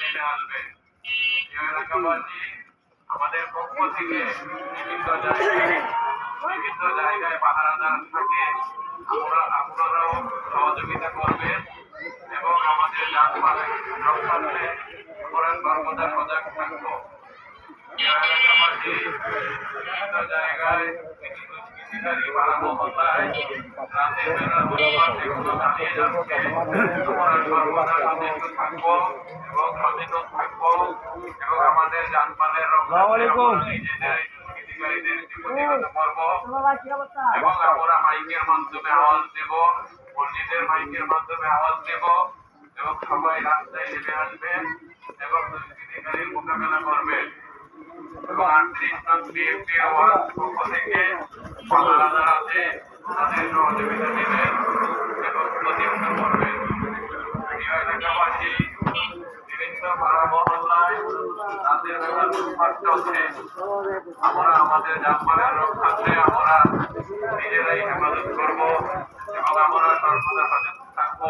নেমে আসবে আমাদের পক্ষ থেকে বিভিন্ন জায়গায় বিভিন্ন জায়গায় পাহারাদার থাকে আমরা আপনারাও সহযোগিতা করবেন এবং আমাদের যানবাহন রক্ষার্থে আমরা সর্বদা সজাগ থাকব এলাকাবাসী বিভিন্ন জায়গায় মাইকের মাধ্যমে আওয়াজ দেব মসজিদের মাইকের মাধ্যমে আওয়াজ দেব এবং সবাই রাস্তায় নেমে আসবেন এবং দুষ্কৃতিকারীর মোকাবেলা করবেন আমরা আমাদের যানবাহনের রক্ষার্থে আমরা নিজেরাই হেফাজত করব এবং আমরা সর্বদা সচেতন থাকব।